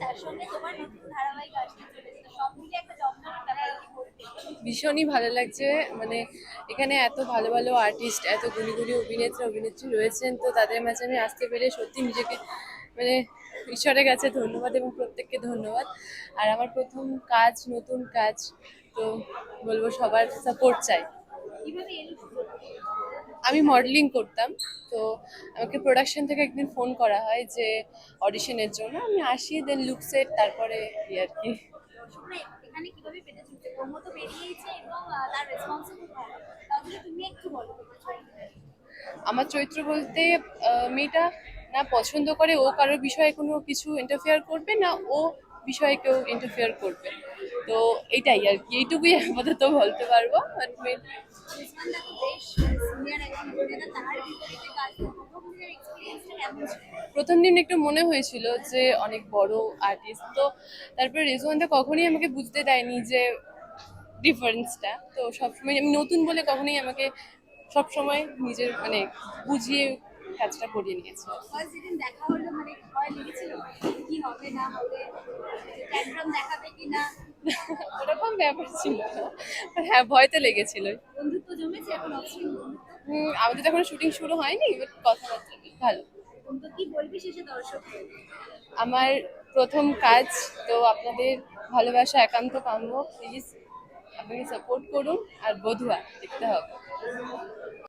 তার সঙ্গে তোমার নতুন ধারাবাহিক আসতে চলেছে। সব মিলে একটা জমজমাট ব্যাপার কি বলতে? ভীষণই ভালো লাগছে। মানে এখানে এত ভালো ভালো আর্টিস্ট এত গুণী গুণী অভিনেত্রী অভিনেত্রী রয়েছেন। তো তাদের মাঝে আমি আসতে পেরে সত্যি নিজেকে মানে ঈশ্বরের কাছে ধন্যবাদ এবং প্রত্যেককে ধন্যবাদ। আর আমার প্রথম কাজ নতুন কাজ তো বলব সবার সাপোর্ট চাই। আমি মডেলিং করতাম। তো আমাকে প্রোডাকশন থেকে একদিন ফোন করা হয় যে অডিশনের জন্য। আমি আসি দেন লুক সেট তারপরে এই আর কি। আমার চরিত্র বলতে মেয়েটা না পছন্দ করে ও কারোর বিষয়ে কোনো কিছু ইন্টারফেয়ার করবে না ও বিষয়ে কেউ ইন্টারফেয়ার করবে। তো এটাই আর কি। এইটুকুই আপাতত বলতে পারব। বাট রিজওয়ান দা বেশ সিনিয়র একজন অভিনেতা তার বিপরীতে কাজ প্রথম এক্সপিরিয়েন্সটা কেমন ছিল প্রথম দিন একটু মনে হয়েছিল যে অনেক বড় আর্টিস্ট তো তারপরে রেজওয়ানটা কখনোই আমাকে বুঝতে দেয়নি যে ডিফারেন্সটা তো সবসময় আমি নতুন বলে কখনোই আমাকে সবসময় নিজের মানে বুঝিয়ে কাজটা করিয়ে নিয়েছে। দেখা হলো মানে ভয় লেগেছিল কি হবে না হবে দেখাবে কি না ওরকম ব্যাপার ছিল। হ্যাঁ ভয় তো লেগেছিল বন্ধুত্ব জমেছে এখন আমাদের তো এখন শুটিং শুরু হয়নি বাট কথাবার্তা ভালো। তো কি বলবি শেষে দর্শক? আমার প্রথম কাজ তো আপনাদের ভালোবাসা একান্ত কাম্য। প্লিজ আপনাকে সাপোর্ট করুন আর বধুয়া দেখতে হবে।